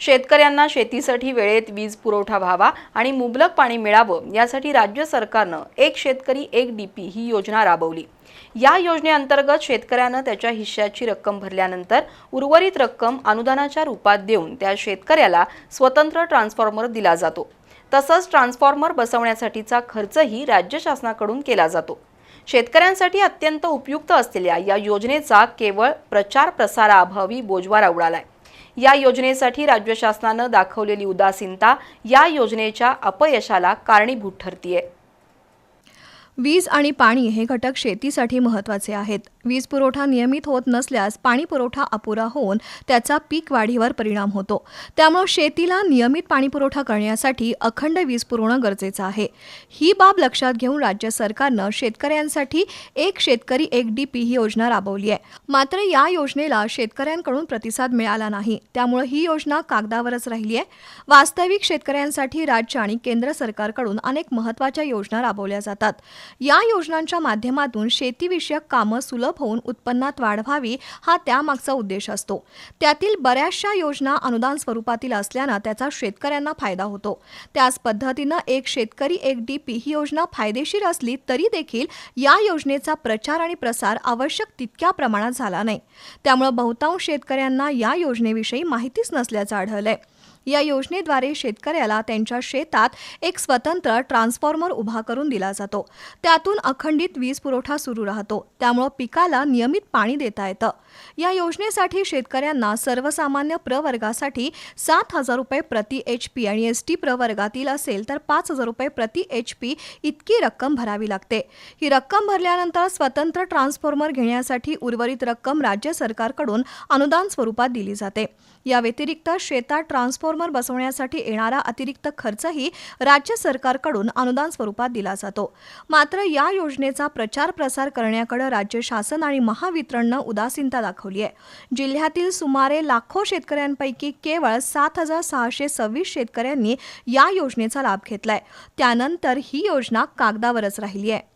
शेतकऱ्यांना शेतीसाठी वेळेत वीज पुरवठा व्हावा आणि मुबलक पाणी मिळावं यासाठी राज्य सरकारनं एक शेतकरी एक डीपी ही योजना राबवली. या योजनेअंतर्गत शेतकऱ्यानं त्याच्या हिश्श्याची रक्कम भरल्यानंतर उर्वरित रक्कम अनुदानाच्या रूपात देऊन त्या शेतकऱ्याला स्वतंत्र ट्रान्सफॉर्मर दिला जातो. तसंच ट्रान्सफॉर्मर बसवण्यासाठीचा खर्चही राज्य शासनाकडून केला जातो. शेतकऱ्यांसाठी अत्यंत उपयुक्त असलेल्या या योजनेचा केवळ प्रचार प्रसाराअभावी बोजवारा उडालाय. या योजनेसाठी राज्य शासनानं दाखवलेली उदासीनता या योजनेच्या अपयशाला कारणीभूत ठरतीये. वीज आणि पाणी हे घटक शेतीसाठी महत्त्वाचे आहेत. वीज पुरवठा नियमित होत नसल्यास पाणी पुरवठा अपुरा होऊन त्याचा पीक वाढीवर परिणाम होतो. त्यामुळे शेतीला नियमित पाणी पुरवठा करण्यासाठी अखंड वीज पुरवणं गरजेचं आहे. ही बाब लक्षात घेऊन राज्य सरकारनं शेतकऱ्यांसाठी एक शेतकरी एक डीपी ही योजना राबवली आहे. मात्र या योजनेला शेतकऱ्यांकडून प्रतिसाद मिळाला नाही. त्यामुळे ही योजना कागदावरच राहिली आहे. वास्तविक शेतकऱ्यांसाठी राज्य आणि केंद्र सरकारकडून अनेक महत्त्वाच्या योजना राबवल्या जातात. या योजनांच्या माध्यमातून शेतीविषयक कामं सुलभ होऊन उत्पन्नात वाढ व्हावी हा त्यामागचा उद्देश असतो. त्यातील बऱ्याचशा योजना अनुदान स्वरूपातील असल्यानं त्याचा शेतकऱ्यांना फायदा होतो. त्याच पद्धतीनं एक शेतकरी एक डीपी ही योजना फायदेशीर असली तरी देखील या योजनेचा प्रचार आणि प्रसार आवश्यक तितक्या प्रमाणात झाला नाही. त्यामुळे बहुतांश शेतकऱ्यांना या योजनेविषयी माहितीच नसल्याचं आढळलंय. या योजनेद्वारे शेतकऱ्याला त्यांच्या शेतात एक स्वतंत्र ट्रान्सफॉर्मर उभा करून दिला जातो. त्यातून अखंडित वीज पुरवठा सुरू राहतो. त्यामुळं पिकाला नियमित पाणी देता येतं. या योजनेसाठी शेतकऱ्यांना सर्वसामान्य प्रवर्गासाठी सात हजार रुपये प्रति एच पी आणि एस टी प्रवर्गातील असेल तर पाच हजार रुपये प्रति एच पी इतकी रक्कम भरावी लागते. ही रक्कम भरल्यानंतर स्वतंत्र ट्रान्सफॉर्मर घेण्यासाठी उर्वरित रक्कम राज्य सरकारकडून अनुदान स्वरूपात दिली जाते. या व्यतिरिक्त शेतात ट्रान्सफॉर्मर बसवण्यासाठी येणारा अतिरिक्त खर्चही राज्य सरकारकडून अनुदान स्वरूपात दिला जातो. मात्र या योजनेचा प्रचार प्रसार करण्याकडे राज्य शासन आणि महावितरणनं उदासीनता दाखवली आहे. जिल्ह्यातील सुमारे लाखो शेतकऱ्यांपैकी केवळ सात हजार सहाशे सव्वीस शेतकऱ्यांनी या योजनेचा लाभ घेतलाय. त्यानंतर ही योजना कागदावरच राहिली आहे.